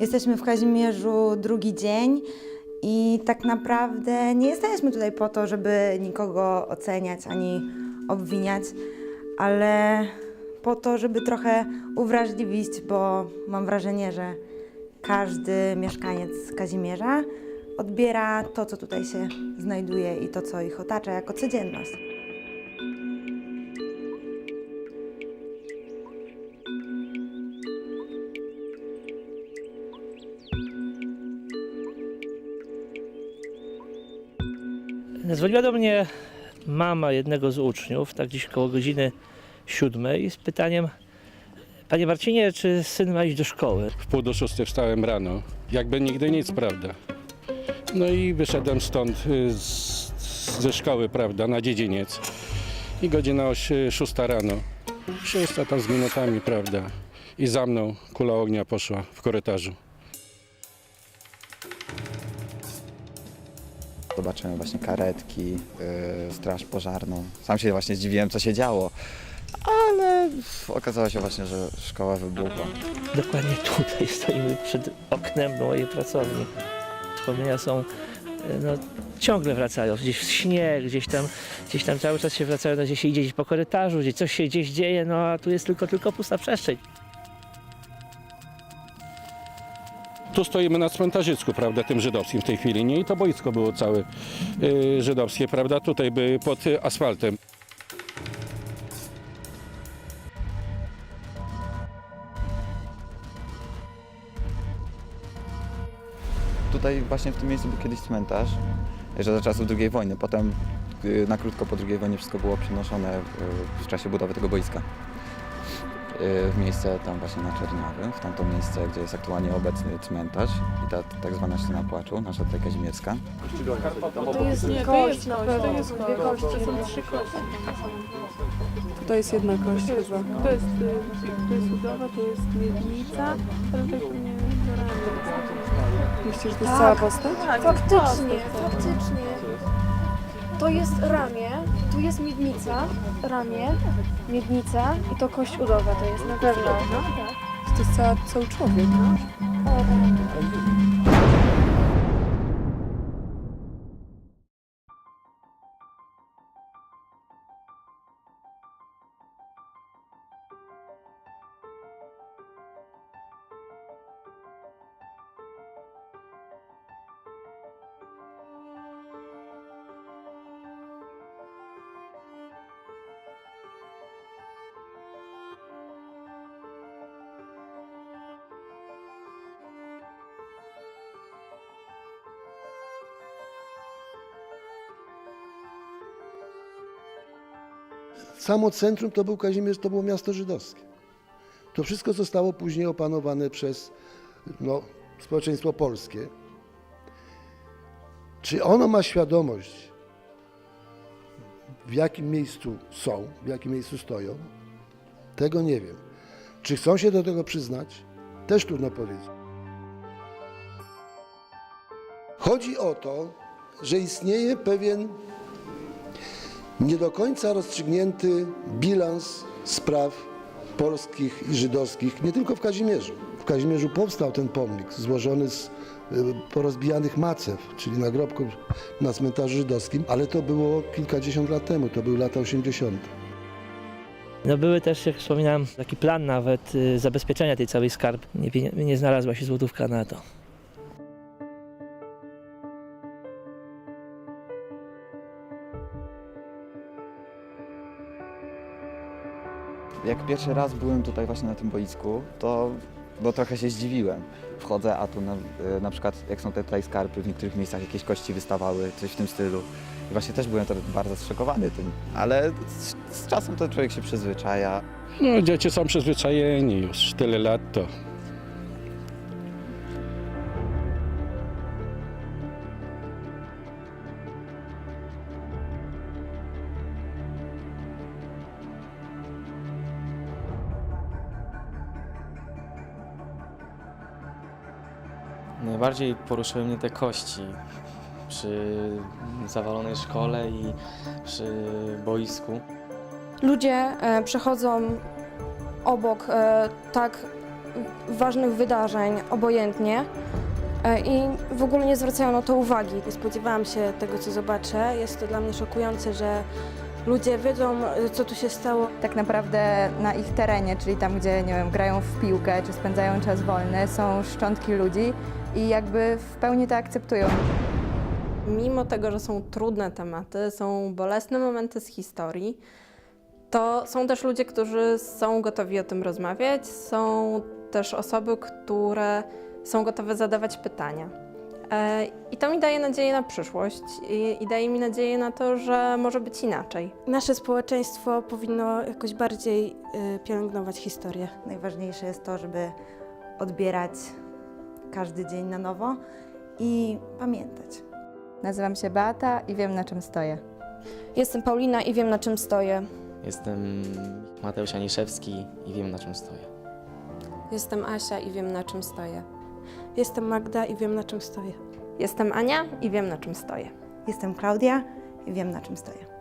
Jesteśmy w Kazimierzu drugi dzień i tak naprawdę nie jesteśmy tutaj po to, żeby nikogo oceniać ani obwiniać, ale po to, żeby trochę uwrażliwić, bo mam wrażenie, że każdy mieszkaniec Kazimierza odbiera to, co tutaj się znajduje i to, co ich otacza, jako codzienność. Dzwoniła do mnie mama jednego z uczniów, tak gdzieś koło godziny siódmej, z pytaniem: Panie Marcinie, czy syn ma iść do szkoły? W pół do szóstej wstałem rano. Jakby nigdy nic, prawda. No i wyszedłem stąd y, z, ze szkoły, prawda, na dziedziniec. I godzina oś- szósta rano. Szósta tam z minutami, prawda. I za mną kula ognia poszła w korytarzu. Zobaczyłem właśnie karetki, yy, straż pożarną. Sam się właśnie zdziwiłem, co się działo. Ale okazało się właśnie, że szkoła wybuchła. Dokładnie tutaj stoimy przed oknem mojej pracowni. Wspomnienia są, e, no, ciągle wracają, gdzieś w śnie, gdzieś tam, gdzieś tam cały czas się wracają, no, gdzieś się idzie po korytarzu, gdzieś coś się gdzieś dzieje, no a tu jest tylko, tylko pusta przestrzeń. Tu stoimy na cmentarzysku, prawda, tym żydowskim w tej chwili, nie? I to boisko było całe y, żydowskie, prawda, tutaj by pod y, asfaltem. Tutaj właśnie w tym miejscu był kiedyś cmentarz, jeszcze za czasów II wojny. Potem yy, na krótko po II wojnie wszystko było przenoszone w czasie budowy tego boiska. Yy, W miejsce tam właśnie na Czerniawym, w tamto miejsce, gdzie jest aktualnie obecny cmentarz i ta tak zwana ściana płaczu, nasza tutaj kazimierska. To jest Nie, to kość na pewno, to jest dwie kość, kości. to są trzy kości. To jest jedna kość To jest, chyba. to jest, y, to jest udowa, to jest miednica, ale pewnie ramię. Myślisz, że to jest Tak. cała postać? Faktycznie, faktycznie. To jest ramię, tu jest miednica, ramię, miednica i to kość udowa to jest na pewno. No. To jest cały człowiek. Samo centrum to był Kazimierz, to było miasto żydowskie. To wszystko zostało później opanowane przez no, społeczeństwo polskie. Czy ono ma świadomość, w jakim miejscu są, w jakim miejscu stoją? Tego nie wiem. Czy chcą się do tego przyznać? Też trudno powiedzieć. Chodzi o to, że istnieje pewien nie do końca rozstrzygnięty bilans spraw polskich i żydowskich, nie tylko w Kazimierzu. W Kazimierzu powstał ten pomnik złożony z y, porozbijanych macew, czyli nagrobków na cmentarzu żydowskim, ale to było kilkadziesiąt lat temu, to były lata 80. No były też, jak wspominałem, taki plan nawet y, zabezpieczenia tej całej skarb. Nie, nie znalazła się złotówka na to. Jak pierwszy raz byłem tutaj właśnie na tym boisku, to bo trochę się zdziwiłem. Wchodzę, a tu na, y, na przykład jak są te skarpy, w niektórych miejscach jakieś kości wystawały, coś w tym stylu. I właśnie też byłem bardzo zszokowany tym, ale z, z czasem to człowiek się przyzwyczaja. No, dzieci są przyzwyczajeni już, tyle lat to. Najbardziej poruszyły mnie te kości przy zawalonej szkole i przy boisku. Ludzie e, przechodzą obok e, tak ważnych wydarzeń obojętnie e, i w ogóle nie zwracają na to uwagi. Nie spodziewałam się tego, co zobaczę. Jest to dla mnie szokujące, że ludzie wiedzą, y, co tu się stało. Tak naprawdę na ich terenie, czyli tam, gdzie nie wiem, grają w piłkę czy spędzają czas wolny, są szczątki ludzi i jakby w pełni to akceptują. Mimo tego, że są trudne tematy, są bolesne momenty z historii, to są też ludzie, którzy są gotowi o tym rozmawiać. Są też osoby, które są gotowe zadawać pytania. E, I to mi daje nadzieję na przyszłość i, i daje mi nadzieję na to, że może być inaczej. Nasze społeczeństwo powinno jakoś bardziej y, pielęgnować historię. Najważniejsze jest to, żeby odbierać każdy dzień na nowo i pamiętać. Nazywam się Beata i wiem, na czym stoję. Jestem Paulina i wiem na czym stoję. Jestem Mateusz Aniszewski i wiem na czym stoję. Jestem Asia i wiem na czym stoję. Jestem Magda i wiem na czym stoję. Jestem Ania i wiem na czym stoję. Jestem Klaudia i wiem, na czym stoję.